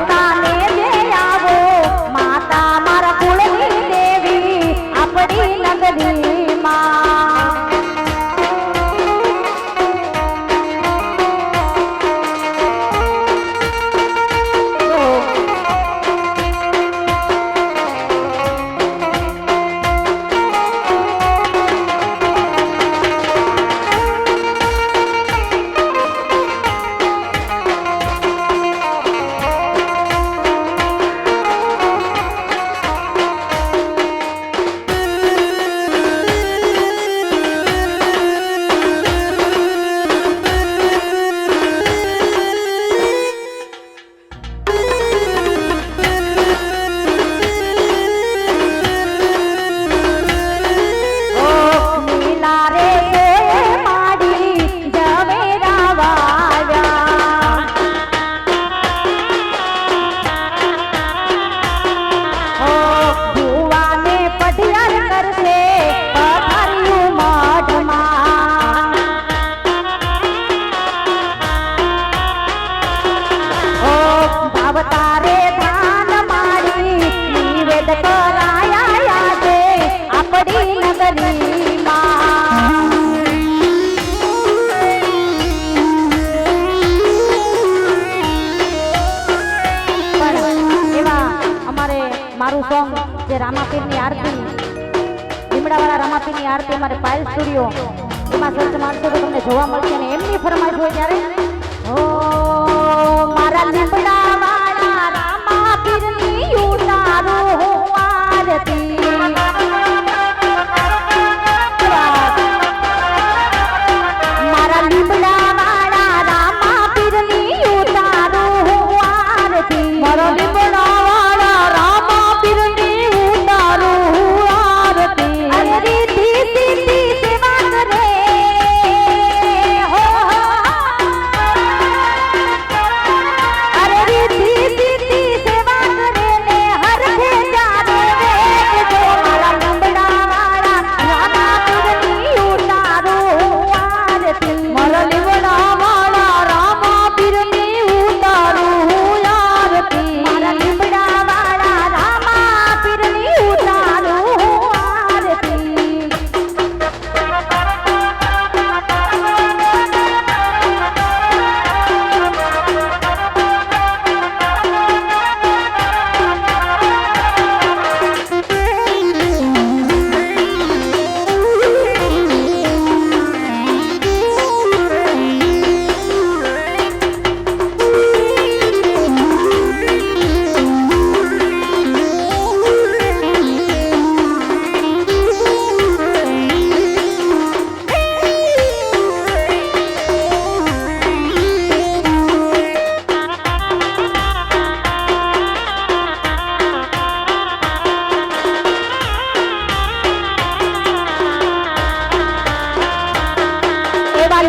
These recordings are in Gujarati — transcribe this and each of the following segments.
大米。ભાવતારે ધાન મારી નિવેદ કરાયા છે આપણી નગરી અમારે મારું સોંગ જે રામાપીરની આરતી, લીમડાવાળા રામાપીરની આરતી, અમારે પાયલ સ્ટુડિયો, એમાં સર્ચ માણસો તમને જોવા મળશે અને એમની ફરમાઈશ હોય ત્યારે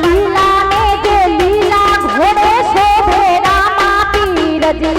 लीला में लीला घोड़े शोभे रामा पीर जी